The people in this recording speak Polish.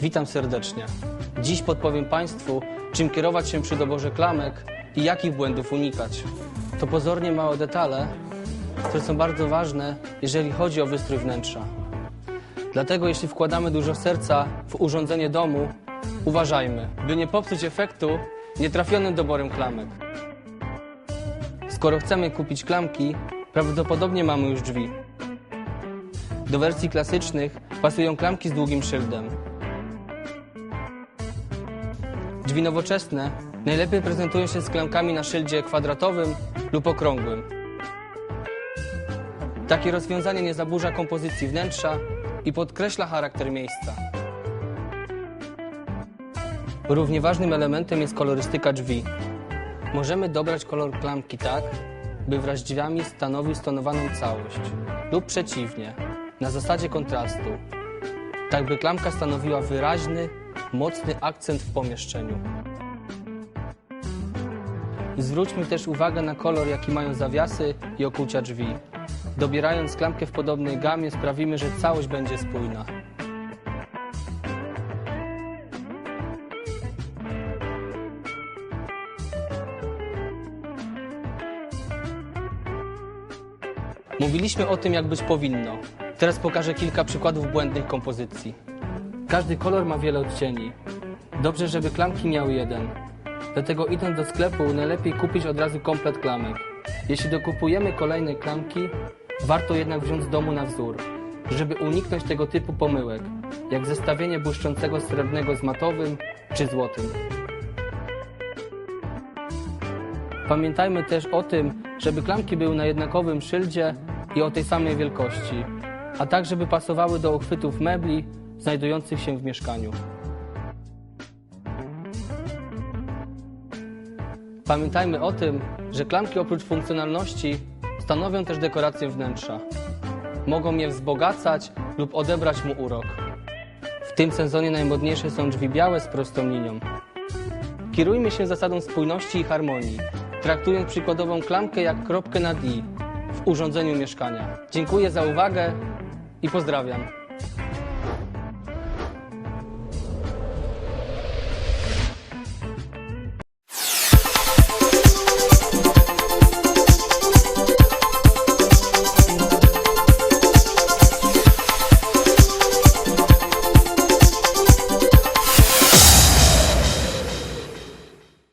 Witam serdecznie. Dziś podpowiem Państwu, czym kierować się przy doborze klamek i jakich błędów unikać. To pozornie małe detale, które są bardzo ważne, jeżeli chodzi o wystrój wnętrza. Dlatego jeśli wkładamy dużo serca w urządzenie domu, uważajmy, by nie popsuć efektu nietrafionym doborem klamek. Skoro chcemy kupić klamki, prawdopodobnie mamy już drzwi. Do wersji klasycznych pasują klamki z długim szyldem. Drzwi nowoczesne najlepiej prezentują się z klamkami na szyldzie kwadratowym lub okrągłym. Takie rozwiązanie nie zaburza kompozycji wnętrza i podkreśla charakter miejsca. Równie ważnym elementem jest kolorystyka drzwi. Możemy dobrać kolor klamki tak, by wraz z drzwiami stanowił stonowaną całość, lub przeciwnie, na zasadzie kontrastu, tak by klamka stanowiła wyraźny, mocny akcent w pomieszczeniu. Zwróćmy też uwagę na kolor, jaki mają zawiasy i okucia drzwi. Dobierając klamkę w podobnej gamie sprawimy, że całość będzie spójna. Mówiliśmy o tym, jak być powinno. Teraz pokażę kilka przykładów błędnych kompozycji. Każdy kolor ma wiele odcieni. Dobrze, żeby klamki miały jeden. Dlatego idąc do sklepu, najlepiej kupić od razu komplet klamek. Jeśli dokupujemy kolejne klamki, warto jednak wziąć z domu na wzór, żeby uniknąć tego typu pomyłek, jak zestawienie błyszczącego srebrnego z matowym czy złotym. Pamiętajmy też o tym, żeby klamki były na jednakowym szyldzie i o tej samej wielkości, a tak, żeby pasowały do uchwytów mebli znajdujących się w mieszkaniu. Pamiętajmy o tym, że klamki oprócz funkcjonalności stanowią też dekorację wnętrza. Mogą je wzbogacać lub odebrać mu urok. W tym sezonie najmodniejsze są drzwi białe z prostą linią. Kierujmy się zasadą spójności i harmonii, traktując przykładową klamkę jak kropkę na D w urządzeniu mieszkania. Dziękuję za uwagę i pozdrawiam.